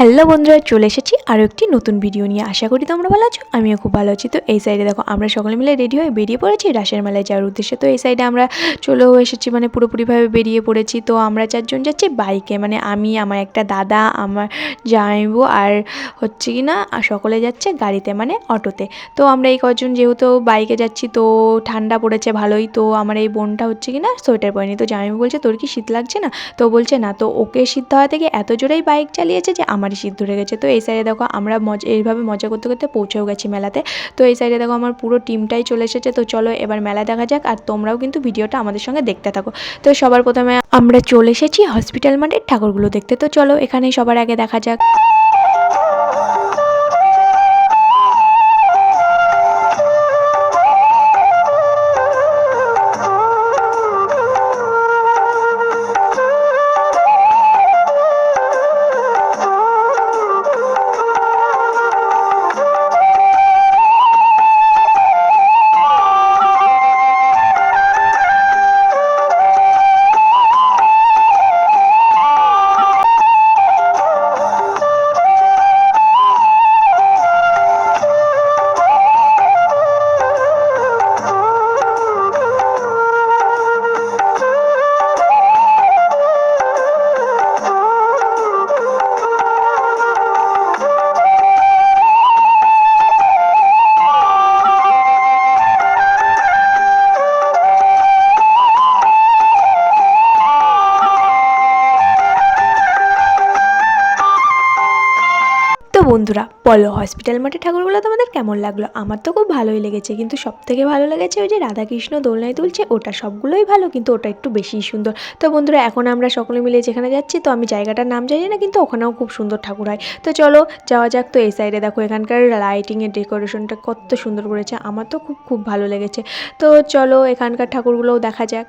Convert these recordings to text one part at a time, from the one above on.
Hello বন্ধুরা, চলে এসেছি আরও একটি নতুন ভিডিও নিয়ে। আশা করি তোমরা ভালো আছো, আমিও খুব ভালো আছি। তো এই সাইডে দেখো, আমরা সকলে মিলে রেডি হয়ে বেরিয়ে পড়েছি রাসের মেলায় যাওয়ার উদ্দেশ্যে। তো এই সাইডে আমরা চলেও এসেছি মানে পুরোপুরিভাবে বেরিয়ে পড়েছি। তো আমরা চারজন যাচ্ছি বাইকে মানে আমি, আমার একটা দাদা, আমার জামাইবু আর হচ্ছে কি না সকলে যাচ্ছে গাড়িতে মানে অটোতে। তো আমরা এই কজন যেহেতু বাইকে যাচ্ছি, তো ঠান্ডা পড়েছে ভালোই। তো আমার এই বোনটা হচ্ছে কি না সোয়েটার পরেনি। তো জামাইবু বলছে, তোর কি শীত লাগছে না? তো বলছে, না, তো ওকে শীত হওয়া থেকে এত জোরেই বাইক চালিয়েছে যে আমারই শীত ধরে গেছে। তো এই সাইডে দেখো আমরা মজা, এইভাবে মজা করতে করতে পৌঁছেও গেছি মেলাতে। তো এই সাইডে দেখো আমার পুরো টিমটাই চলে এসেছে। তো চলো এবার মেলা দেখা যাক আর তোমরাও কিন্তু ভিডিওটা আমাদের সঙ্গে দেখতে থাকো। তো সবার প্রথমে আমরা চলে এসেছি হসপিটাল মাঠের ঠাকুরগুলো দেখতে। তো চলো এখানে সবার আগে দেখা যাক। বন্ধুরা, বলো হসপিটাল মাঠে ঠাকুরগুলো তোমাদের কেমন লাগল? আমার তো খুব ভালোই লেগেছে, কিন্তু সব থেকে ভালো লেগেছে ওই যে রাধাকৃষ্ণ দোলনায় তুলছে, ওটা সবগুলোই ভালো, কিন্তু ওটা একটু বেশিই সুন্দর। তো বন্ধুরা, এখন আমরা সকলে মিলে যেখানে যাচ্ছি, তো আমি জায়গাটার নাম জানি না, কিন্তু ওখানেও খুব সুন্দর ঠাকুর হয়। তো চলো, যাওয়া যাক, তো এই সাইডে দেখো, এখানকার লাইটিংয়ের ডেকোরেশনটা কত সুন্দর করেছে, আমার তো খুব খুব ভালো লেগেছে। তো চলো, এখানকার ঠাকুরগুলোও দেখা যাক।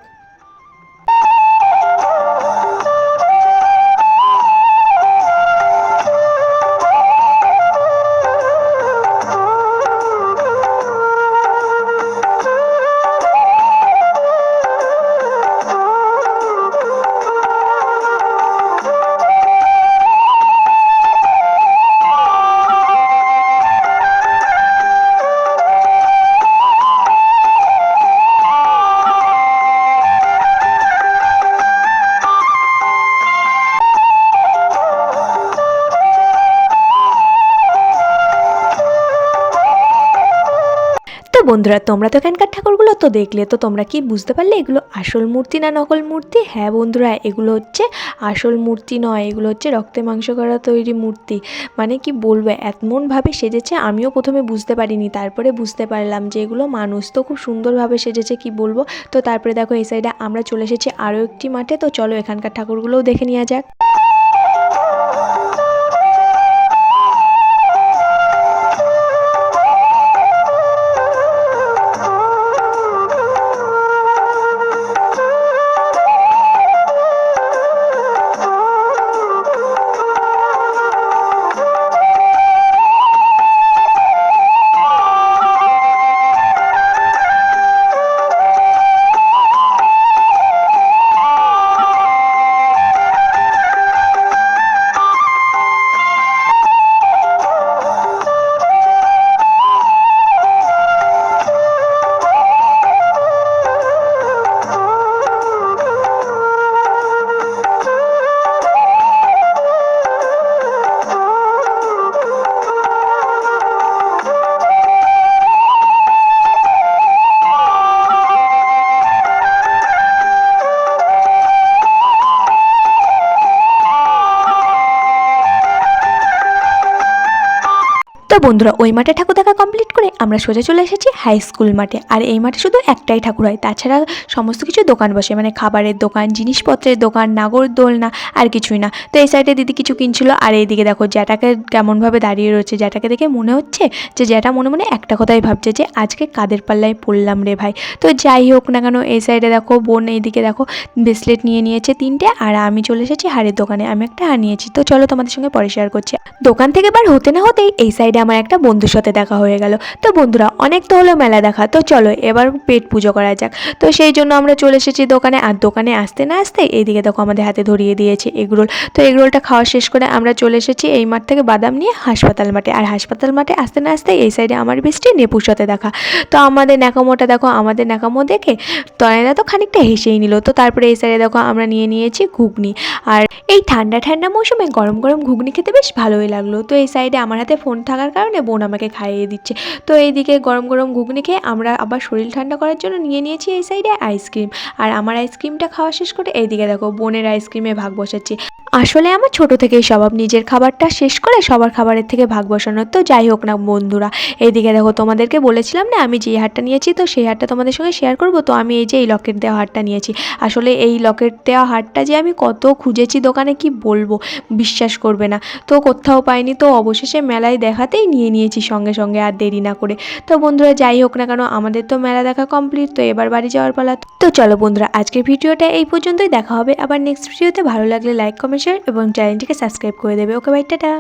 তো বন্ধুরা, তোমরা তো এখানকার ঠাকুরগুলো তো দেখলে, তো তোমরা কি বুঝতে পারলে এগুলো আসল মূর্তি না নকল মূর্তি? হ্যাঁ বন্ধুরা, এগুলো হচ্ছে আসল মূর্তি নয়, এগুলো হচ্ছে রক্তে মাংস করা তৈরি মূর্তি। মানে কি বলব, এমনভাবে সেজেছে, আমিও প্রথমে বুঝতে পারিনি, তারপরে বুঝতে পারলাম যে এগুলো মানুষ তো খুব সুন্দরভাবে সেজেছে, কি বলব? তো তারপরে দেখো এই সাইডে আমরা চলে এসেছি আরও একটি মাঠে, তো চলো এখানকার ঠাকুরগুলোও দেখে নেওয়া যাক। বন্ধুরা, ওই মাঠে ঠাকুর দেখা কমপ্লিট করে আমরা সোজা চলে এসেছি হাই স্কুল মাঠে। আর এই মাঠে শুধু একটাই ঠাকুর হয়। তাছাড়া সমস্ত কিছু দোকান বসে মানে খাবারের দোকান, জিনিসপত্রের দোকান, নাগর দোলনা, আর কিছুই না। তো এই সাইডে দিদি কিছু কিনছিল, আর এইদিকে দেখো জ্যাটাকে কেমনভাবে দাঁড়িয়ে রয়েছে। জ্যাটাকে দেখে মনে হচ্ছে যে জ্যাটা মনে মনে একটা কথাই ভাবছে যে, আজকে কাদের পাল্লায় পড়লাম রে ভাই। তো যাই হোক না কেন, এই সাইডে দেখো, বোন এইদিকে দেখো ব্রেসলেট নিয়ে নিয়েছে তিনটে, আর আমি চলে এসেছি হাড়ের দোকানে। আমি একটা হার নিয়েছি। তো চলো তোমাদের সঙ্গে পরে শেয়ার করছি। দোকান থেকে বার হতে না হতেই এই সাইডে আমার একটা বন্ধুর সাথে দেখা হয়ে গেল। তো বন্ধুরা, অনেক তো হলো মেলা দেখা। তো চলো, এবার পেট পুজো করা যাক। তো সেই জন্য আমরা চলে এসেছি দোকানে। আর দোকানে আসতে না আসতে এইদিকে দেখো আমাদের হাতে ধরিয়ে দিয়েছে এগরোল। তো এগরোলটা খাওয়া শেষ করে আমরা চলে এসেছি এই মাঠ থেকে বাদাম নিয়ে হাসপাতাল মাঠে। আর হাসপাতাল মাঠে আসতে না আসতে এই সাইডে আমার বৃষ্টি, নেপুর সাথে দেখা। তো আমাদের ন্যাকামোটা দেখো, আমাদের ন্যাকামো দেখে তয়না তো খানিকটা হেসেই নিল। তো তারপরে এই সাইডে দেখো আমরা নিয়ে নিয়েছি ঘুগনি। আর এই ঠান্ডা ঠান্ডা মৌসুমে গরম গরম ঘুগনি খেতে বেশ ভালোই লাগল। তো এই সাইডে আমার হাতে ফোন থাকার কারণে বোন আমাকে খাইয়ে দিচ্ছে। তো এইদিকে গরম গরম ঘুগনি খেয়ে আমরা আবার শরীর ঠান্ডা করার জন্য নিয়ে নিয়েছি এই সাইডে আইসক্রিম। আর আমার আইসক্রিমটা খাওয়া শেষ করে এইদিকে দেখো বোনের আইসক্রিমে ভাগ বসাচ্ছি। আসলে আমার ছোট থেকেই স্বভাব, নিজের খাবারটা শেষ করে সবার খাবারের থেকে ভাগ বসানোর। তো যাই হোক না বন্ধুরা, এইদিকে দেখো তোমাদেরকে বলেছিলাম না, আমি যে হারটা নিয়েছি তো সেই হারটা তোমাদের সঙ্গে শেয়ার করব। তো আমি এই যে এই লকেট দেওয়া হারটা নিয়েছি। আসলে এই লকেট দেওয়া হারটা যে আমি কত খুঁজেছি দোকানে কি বলব, বিশ্বাস করবে না। তো কোথাও পাইনি তো অবশেষে মেলায় দেখাতেই নিয়ে নিয়েছি সঙ্গে সঙ্গে আর দেরি না করে। তো বন্ধুরা, যাই হোক না কেন, আমাদের তো মেলা দেখা কমপ্লিট তো এবার বাড়ি যাওয়ার পালা তো। চলো বন্ধুরা, আজকের ভিডিওটা এই পর্যন্তই, দেখা হবে আবার নেক্সট ভিডিওতে ভালো লাগলে লাইক কমেন্ট শেয়ার এবং চ্যানেলটিকে সাবস্ক্রাইব করে দেবে। Okay bye tata.